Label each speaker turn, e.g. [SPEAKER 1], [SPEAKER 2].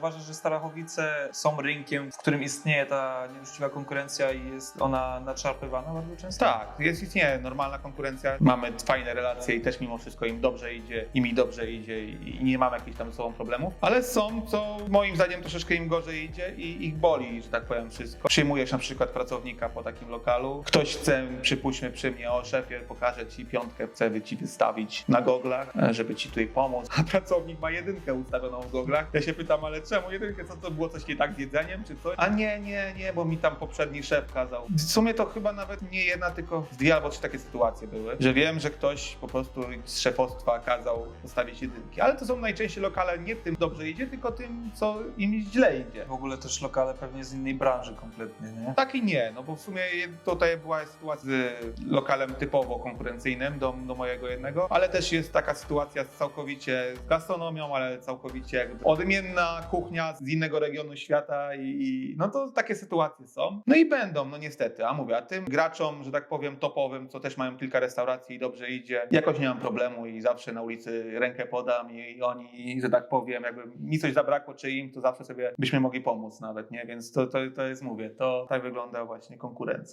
[SPEAKER 1] Uważasz, że Starachowice są rynkiem, w którym istnieje ta nieuczciwa konkurencja i jest ona nadszarpywana bardzo często?
[SPEAKER 2] Tak, jest istnieje normalna konkurencja. Mamy fajne relacje i też mimo wszystko im dobrze idzie, i mi dobrze idzie i, nie mamy jakichś tam ze sobą problemów. Ale są, co moim zdaniem troszeczkę im gorzej idzie i ich boli, że tak powiem, wszystko. Przyjmujesz na przykład pracownika po takim lokalu. Ktoś chce, przypuśćmy przy mnie, o szefie, pokażę ci piątkę, chcę ci wystawić na goglach, e, żeby ci tutaj pomóc. A pracownik ma jedynkę ustawioną w goglach. Ja się pytam, ale czemu jedynkę? Co to było coś nie tak z jedzeniem czy coś? A nie, nie, nie, bo mi tam poprzedni szef kazał. W sumie to chyba nawet nie jedna, tylko dwie albo trzy takie sytuacje były, że wiem, że ktoś po prostu z szefostwa kazał postawić jedynki. Ale to są najczęściej lokale nie tym dobrze idzie, tylko tym, co im źle idzie.
[SPEAKER 1] W ogóle też lokale pewnie z innej branży kompletnie, nie?
[SPEAKER 2] Tak i nie, no bo w sumie tutaj była sytuacja z lokalem typowo konkurencyjnym do, do mojego jednego, ale też jest taka sytuacja z całkowicie z gastronomią, ale całkowicie jakby odmienna kuchnia z innego regionu świata i, i no to takie sytuacje są. No i będą, no niestety, a mówię, a tym graczom, że tak powiem topowym, co też mają kilka restauracji i dobrze idzie, jakoś nie mam problemu i zawsze na ulicy rękę podam i, i oni, że tak powiem, jakby mi coś zabrakło czy im, to zawsze sobie byśmy mogli pomóc nawet, nie? Więc to, to, to jest, mówię, to tak wygląda właśnie konkurencja.